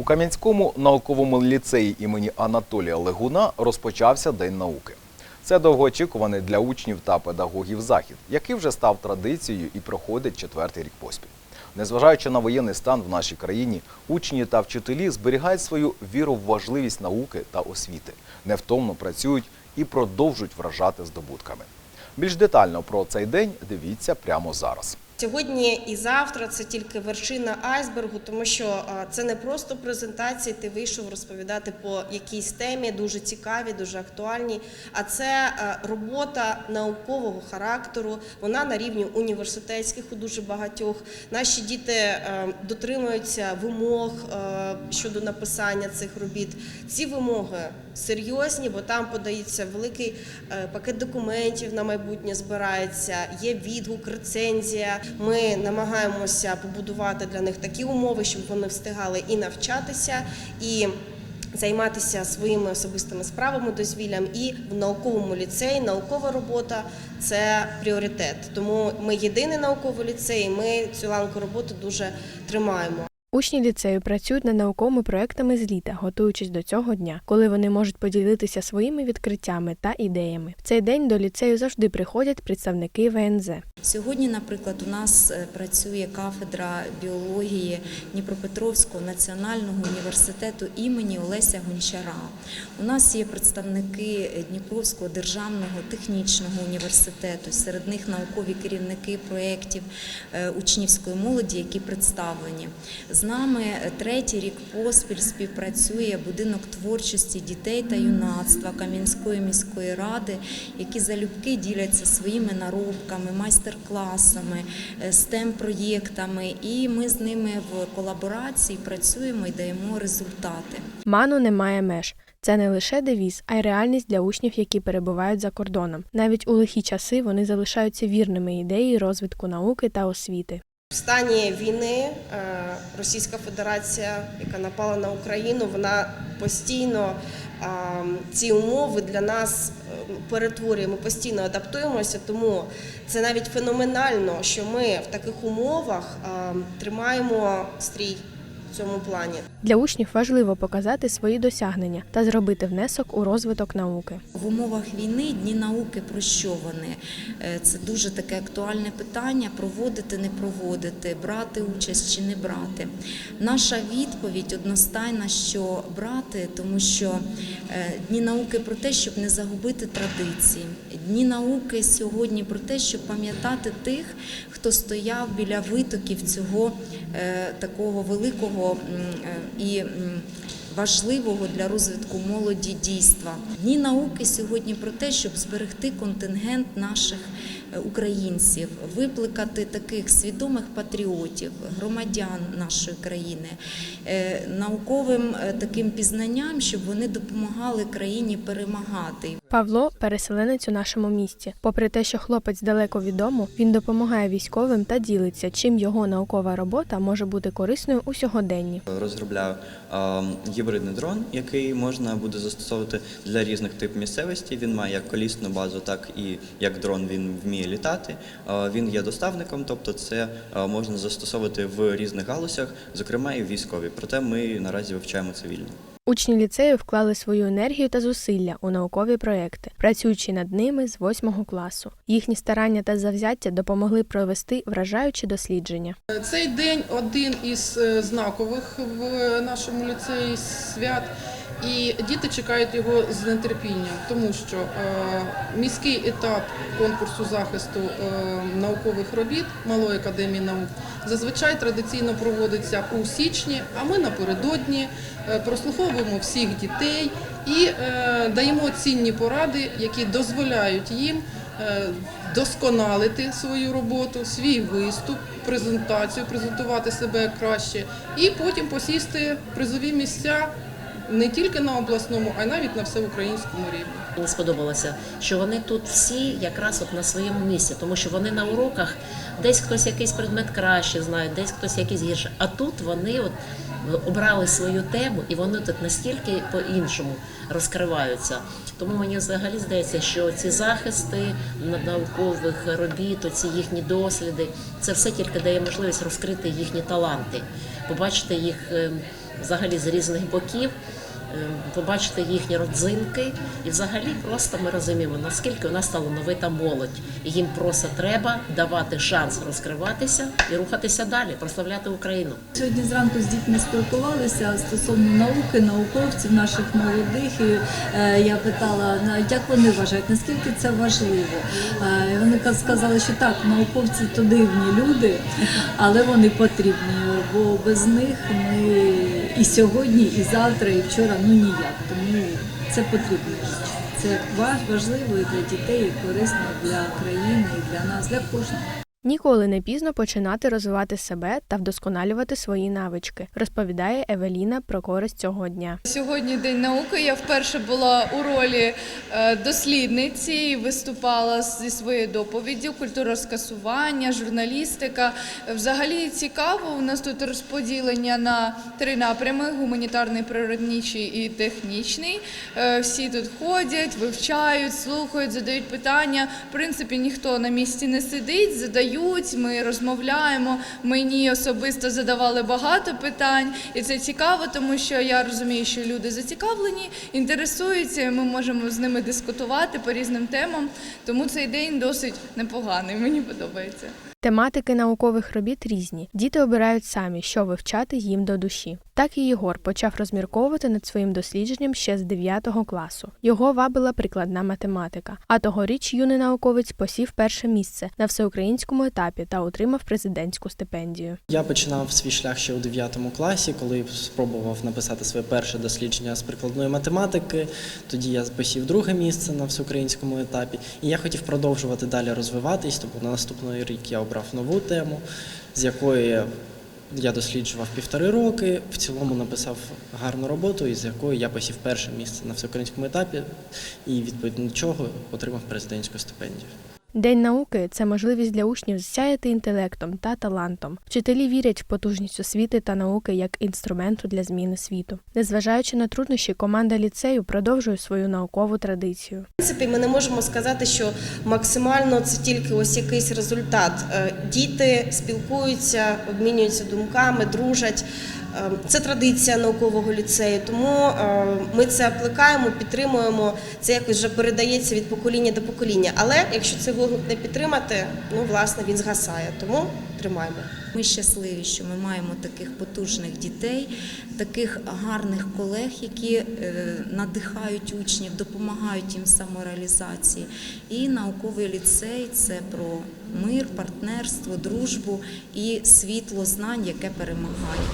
У Кам'янському науковому ліцеї імені Анатолія Легуна розпочався День науки. Це довгоочікуваний для учнів та педагогів захід, який вже став традицією і проходить четвертий рік поспіль. Незважаючи на воєнний стан в нашій країні, учні та вчителі зберігають свою віру в важливість науки та освіти, невтомно працюють і продовжують вражати здобутками. Більш детально про цей день дивіться прямо зараз. Сьогодні і завтра це тільки вершина айсбергу, тому що це не просто презентації. Ти вийшов розповідати по якійсь темі, дуже цікаві, дуже актуальні. А це робота наукового характеру. Вона на рівні університетських у дуже багатьох. Наші діти е, дотримуються вимог е, щодо написання цих робіт. Ці вимоги серйозні, бо там подається великий е, пакет документів на майбутнє збирається, є відгук, рецензія. Ми намагаємося побудувати для них такі умови, щоб вони встигали і навчатися, і займатися своїми особистими справами, дозвіллям. І в науковому ліцеї наукова робота це пріоритет. Тому ми єдиний науковий ліцей. Ми цю ланку роботи дуже тримаємо. Учні ліцею працюють над науковими проектами з літа, готуючись до цього дня, коли вони можуть поділитися своїми відкриттями та ідеями. В цей день до ліцею завжди приходять представники ВНЗ. Сьогодні, наприклад, у нас е, працює кафедра біології Дніпропетровського національного університету імені Олеся Гончара. У нас є представники Дніпровського державного технічного університету, серед них наукові керівники проєктів е, учнівської молоді, які представлені. З нами е, третій рік поспіль співпрацює будинок творчості дітей та юнацтва Кам'янської міської ради, які залюбки діляться своїми наробками, майстер-класами, е, STEM-проєктами, і ми з ними в колаборації працюємо і даємо результати. Ману немає меж. Це не лише девіз, а й реальність для учнів, які перебувають за кордоном. Навіть у лихі часи вони залишаються вірними ідеї розвитку науки та освіти. В стані війни е, Російська Федерація, яка напала на Україну, вона постійно е, ці умови для нас е, перетворює. Ми постійно адаптуємося, тому це навіть феноменально, що ми в таких умовах тримаємо стрій в цьому плані. Для учнів важливо показати свої досягнення та зробити внесок у розвиток науки. В умовах війни дні науки про що вони? Е, Це дуже таке актуальне питання: проводити, не проводити, брати участь чи не брати. Наша відповідь одностайна, що брати, тому що е, дні науки про те, щоб не загубити традиції. Дні науки сьогодні про те, щоб пам'ятати тих, хто стояв біля витоків цього е, такого великого м, е, і важливого для розвитку молоді дійства. Дні науки сьогодні про те, щоб зберегти контингент наших е, українців, викликати таких свідомих патріотів, громадян нашої країни, е, науковим таким пізнанням, щоб вони допомагали країні перемагати. Павло переселенець у нашому місті. Попри те, що хлопець далеко від дому, він допомагає військовим та ділиться, чим його наукова робота може бути корисною у сьогоденні. Розробляв е, гібридний дрон, який можна буде застосовувати для різних типів місцевості. Він має як колісну базу, так і як дрон він вміє літати. Е, він є доставником, тобто це можна застосовувати в різних галузях, зокрема і в військовій. Проте ми наразі вивчаємо цивільно. Учні ліцею вклали свою енергію та зусилля у наукові проекти, працюючи над ними з восьмого класу. Їхні старання та завзяття допомогли провести вражаючі дослідження. Цей день один із е, знакових в нашому ліцеї свят. І діти чекають його з нетерпінням, тому що е, міський етап конкурсу захисту е, наукових робіт Малої академії наук зазвичай традиційно проводиться у січні, а ми напередодні е, прослуховуємо всіх дітей і даємо цінні поради, які дозволяють їм досконалити свою роботу, свій виступ, презентацію, презентувати себе краще, і потім посісти призові місця не тільки на обласному, а й навіть на всеукраїнському рівні. Мені сподобалося, що вони тут всі якраз от на своєму місці, тому що вони на уроках десь хтось якийсь предмет краще знає, десь хтось якийсь гірше. А тут вони от обрали свою тему і вони тут настільки по-іншому розкриваються. Тому мені взагалі здається, що ці захисти наукових робіт, ці їхні досліди, це все тільки дає можливість розкрити їхні таланти. Побачити їх е, взагалі з різних боків. е, Побачити їхні родзинки, і взагалі просто ми розуміємо, наскільки у нас талановита молодь, і їм просто треба давати шанс розкриватися і рухатися далі, прославляти Україну. Сьогодні зранку з дітьми спілкувалися стосовно науки, науковців наших молодих. І е, я питала, як вони вважають, наскільки це важливо. Вони сказали, що так, науковці то дивні люди, але вони потрібні, бо без них ми і сьогодні, і завтра, і вчора ну ніяк. Тому це потрібно. Це важливо і для дітей, і корисно для країни, і для нас, для кожного. Ніколи не пізно починати розвивати себе та вдосконалювати свої навички, розповідає Евеліна про користь цього дня. Сьогодні День науки. Я вперше була у ролі е, дослідниці і виступала зі своєю доповіддю, культура скасування, журналістика. Взагалі цікаво. У нас тут розподілення на три напрями: гуманітарний, природничий і технічний. Е, Всі тут ходять, вивчають, слухають, задають питання. В принципі, ніхто на місці не сидить, задають. Ми розмовляємо. Мені особисто задавали багато питань, і це цікаво, тому що я розумію, що люди зацікавлені, інтересуються. і Ми можемо з ними дискутувати по різним темам. Тому цей день досить непоганий. Мені подобається. Тематики наукових робіт різні. Діти обирають самі, що вивчати їм до душі. Так і Єгор почав розмірковувати над своїм дослідженням ще з 9 класу. Його вабила прикладна математика. А тогоріч юний науковець посів перше місце на всеукраїнському етапі та отримав президентську стипендію. Я починав свій шлях ще у 9 класі, коли спробував написати своє перше дослідження з прикладної математики. Тоді я посів друге місце на всеукраїнському етапі. І я хотів продовжувати далі розвиватись, тому на наступний рік я обрав нову тему, з якої я досліджував півтори роки. В цілому написав гарну роботу, із якої я посів перше місце на всеукраїнському етапі і відповідно до чого отримав президентську стипендію. День науки це можливість для учнів засяяти інтелектом та талантом. Вчителі вірять в потужність освіти та науки як інструменту для зміни світу. Незважаючи на труднощі, команда ліцею продовжує свою наукову традицію. В принципі, ми не можемо сказати, що максимально це тільки ось якийсь результат. Е, Діти спілкуються, обмінюються думками, дружать. Е, Це традиція наукового ліцею, тому е, ми це плекаємо, підтримуємо. Це якось вже передається від покоління до покоління. Але якщо цей вогник не підтримати, ну власне він згасає. Тому тримаємо. Ми щасливі, що ми маємо таких потужних дітей, таких гарних колег, які е, надихають учнів, допомагають їм самореалізації. І науковий ліцей це про мир, партнерство, дружбу і світло знань, яке перемагає.